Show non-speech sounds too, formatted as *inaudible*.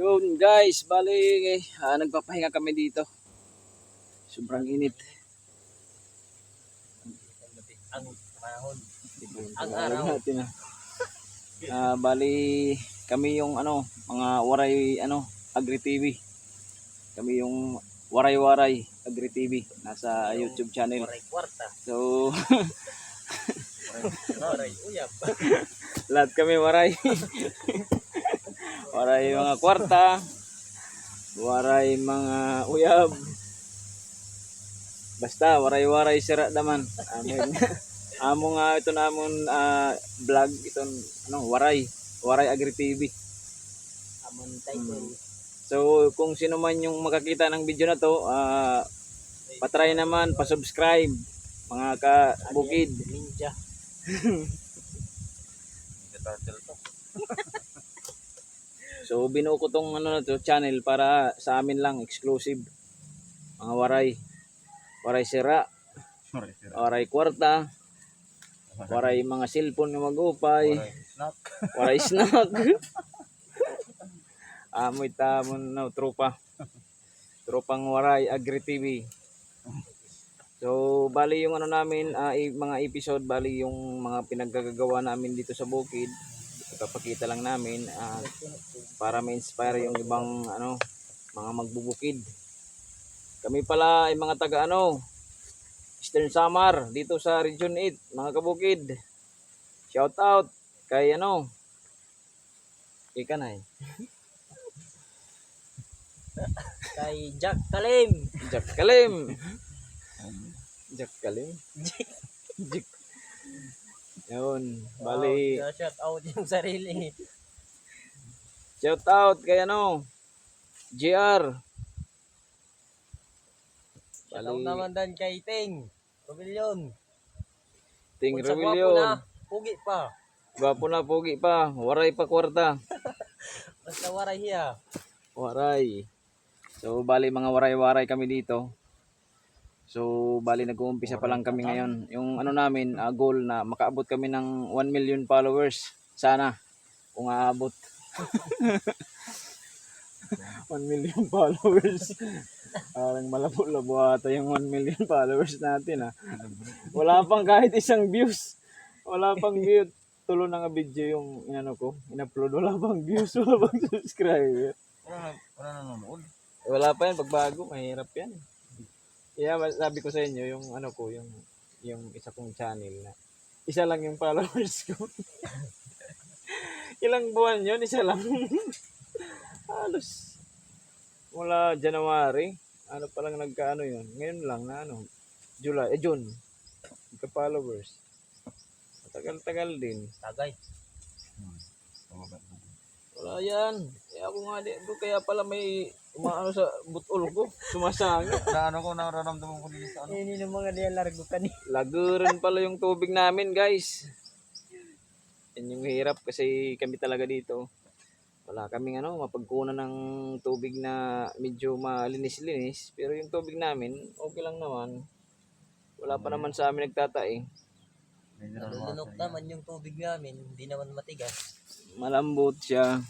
Yun guys, bali ah, nagpapahinga kami dito. Sobrang init. Ang panahon. Ang araw. natin ah. Ah, bali kami yung ano, mga waray ano, Agri TV. Kami yung waray-waray Agri TV nasa YouTube channel. Waray kwarta. So Waray uyab. *laughs* lahat kami waray. *laughs* waray mga kwarta. Waray mga uyab. Basta waray-waray sira naman. Amin. *laughs* Amo nga ito namon ah, vlog ito ano waray waray agri TV. Amon title. So kung sino man yung makakita ng video na to, ah patry naman pa-subscribe mga kabukid. Ninja. *laughs* turtle to. *laughs* So binuo ko tong ano na to channel para sa amin lang exclusive. Mga waray. Waray sira, Sorry, sir. waray kwarta, waray mga cellphone nga magupay, Waray snack. *laughs* waray snack. *laughs* Amoy tamon no tropa. Tropang waray Agri TV. So bali yung ano namin i- mga episode bali yung mga pinaggagawa namin dito sa bukid. Ipapakita lang namin ah, para ma-inspire yung ibang ano mga magbubukid. Kami pala ay mga taga ano Eastern Samar dito sa Region 8 mga kabukid. Shout out kay ano na eh. *laughs* Kay Jack Kalim. Jack Kalim. Jack Kalim. *laughs* Jack. Yun. Bali. Oh, shout out yung sarili. Shout out kay ano. JR. Shout out Bali. naman dan kay Ting. Pavilion. Ting Kung Rebellion. na, Pugi pa. Gwapo na pogi pa. Waray pa kwarta. *laughs* Basta waray hiya. Waray. So bali mga waray-waray kami dito. So bali nag-uumpisa pa lang kami ngayon. Yung ano namin, ah, goal na makaabot kami ng 1 million followers. Sana kung aabot. *laughs* 1 million followers. Parang malabo-labo ata yung 1 million followers natin ah. Wala pang kahit isang views. Wala pang view. Tulo na nga video yung inano ko. In-upload. Wala pang views. Wala pang *laughs* subscriber. Wala na, wala na nanonood. Eh, Wala pa yan, pagbago, mahirap yan. Kaya mas- sabi ko sa inyo, yung ano ko, yung yung isa kong channel na isa lang yung followers ko. *laughs* Ilang buwan yun, isa lang. *laughs* Halos mula January, ano pa lang nagkaano yun. Ngayon lang na ano, July, eh June. Nagka-followers. Tagal-tagal din. Tagay. Pababa. Wala yan. Kaya ako nga di, kaya pala may umaano sa butol ko, sumasanga. *laughs* Na ano ko, nararamdaman ko dito sa ano. Ini ng mga diyan largo ka ni. Laguran pala yung tubig namin, guys. Yan yung hirap kasi kami talaga dito. Wala kaming ano, mapagkunan ng tubig na medyo malinis-linis. Pero yung tubig namin, okay lang naman. Wala pa naman sa amin nagtatae. Nalulunok naman yung tubig namin. Hindi naman matigas. Malambot siya.